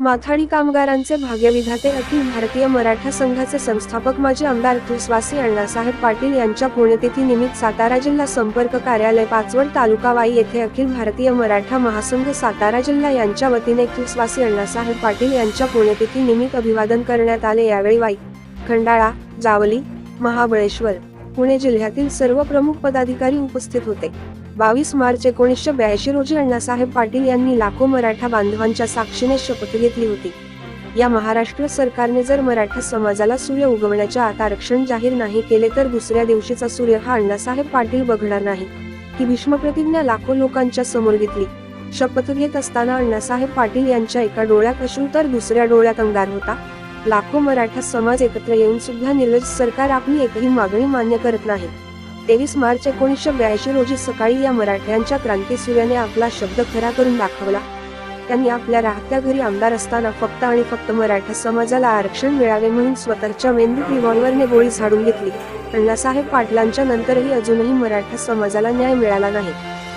माथाडी कामगारांचे भाग्यविधाते अखिल भारतीय मराठा संघाचे संस्थापक माजी आमदार तुसवासी अण्णासाहेब पाटील यांच्या पुण्यतिथी निमित्त सातारा जिल्हा संपर्क कार्यालय पाचवड तालुका वाई येथे अखिल भारतीय मराठा महासंघ सातारा जिल्हा यांच्या वतीने तुसवासी अण्णासाहेब पाटील यांच्या पुण्यतिथी निमित्त अभिवादन करण्यात आले. यावेळी वाई खंडाळा जावली महाबळेश्वर पुणे जिल्ह्यातील सर्व प्रमुख पदाधिकारी उपस्थित होते. बावीस मार्च एकोणीसशे ब्याऐंशी रोजी अण्णासाहेब पाटील यांनी लाखो मराठा बांधवांच्या साक्षीने शपथ घेतली होती. या महाराष्ट्र सरकारने जर मराठा समाजाला सूर्य उगवण्याच्या आता आरक्षण जाहीर नाही केले तर दुसऱ्या दिवशीचा सूर्य हा अण्णासाहेब पाटील बघणार नाही. ही भीष्मप्रतिज्ञा लाखो लोकांच्या समोर घेतली. शपथ घेत असताना अण्णासाहेब पाटील यांच्या एका डोळ्यात अश्रू तर दुसऱ्या डोळ्यात अंगार होता. लाखो मराठा समाज एकत्र येऊन सुद्धा निर्लज सरकार आपली एकही मागणी मान्य करत नाही. तेवीस मार्च एकोणीसशे ब्याऐंशी रोजी सकाळी या मराठ्यांच्या क्रांती सूर्याने आपला शब्द खरा करून दाखवला. त्यांनी आपल्या राहत्या घरी आमदार असताना फक्त आणि फक्त मराठा समाजाला आरक्षण मिळावे म्हणून स्वतःच्या मेंदूत रिव्हॉल्व्हरने गोळी झाडून घेतली. अण्णासाहेब पाटलांच्या नंतरही अजूनही मराठा समाजाला न्याय मिळाला नाही.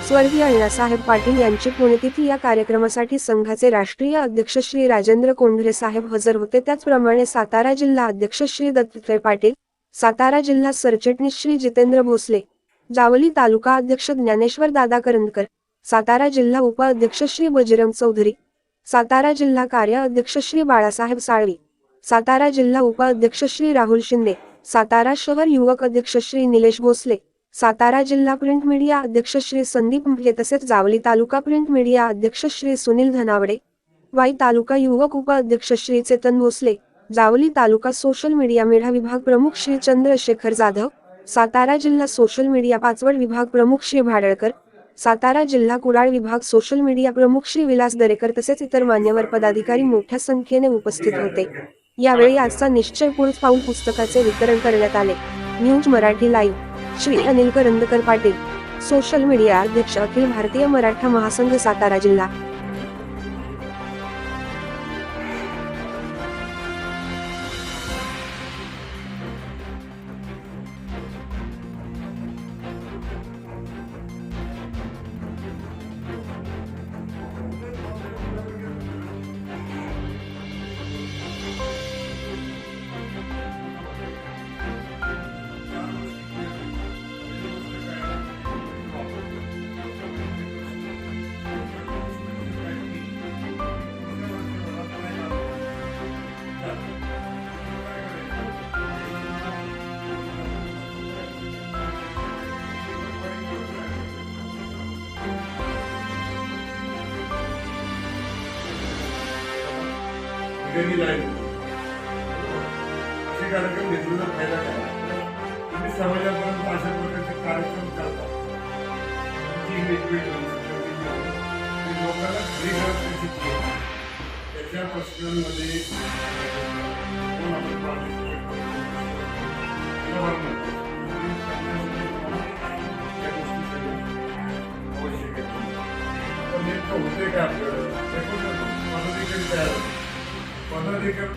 स्वर्गीय अण्णासाहेब पाटील यांची पुण्यतिथी या कार्यक्रमासाठी संघाचे राष्ट्रीय अध्यक्ष श्री राजेंद्र कोंढरे साहेब हजर होते. त्याचप्रमाणे सातारा जिल्हा अध्यक्ष श्री दत्तात्रय पाटील सातारा जिल्हा सरचिटणीस श्री जितेंद्र भोसले जावली तालुका अध्यक्ष ज्ञानेश्वर दादा करंदकर सातारा जिल्हा उपाध्यक्ष श्री बजरंग चौधरी सातारा जिल्हा कार्य अध्यक्ष श्री बाळासाहेब साळवी सातारा जिल्हा उपाध्यक्ष श्री राहुल शिंदे सातारा शहर युवक अध्यक्ष श्री निलेश भोसले सातारा जिल्हा प्रिंट मीडिया अध्यक्ष श्री संदीप मुंडे तसेच जावली तालुका प्रिंट मीडिया अध्यक्ष श्री सुनील धनावडे वाई तालुका युवक उपाध्यक्ष श्री चेतन भोसले जावली तालुका सोशल मीडिया मेढा विभाग प्रमुख श्री चंद्रशेखर जाधव सातारा जिल्हा सोशल मीडिया पाचवड विभाग प्रमुख श्री भाडळकर सातारा जिल्हा कुडाळ विभाग सोशल मीडिया प्रमुख श्री विलास दरेकर तसेच इतर मान्यवर पदाधिकारी मोठ्या संख्येने उपस्थित होते. यावेळी आजचा निश्चय पुढच पाऊल पुस्तकाचे वितरण करण्यात आले. News Marathi live. Shri Anil Karandkar Patil social media अध्यक्ष अखिल भारतीय मराठा महासंघ सातारा जिल्हा. उद्योगी लाईन असे कार्यक्रम घेतलेला फायदा काय? तुम्ही समाजापर्यंत अशा प्रकारचे कार्यक्रम करता. तुमची होऊ शकते, लोकांना त्याच्या प्रश्नांमध्ये कोण आपण आवश्यक आहे पण नेमकं होते काय आपल्याला? तयार होते. पदाधिकारी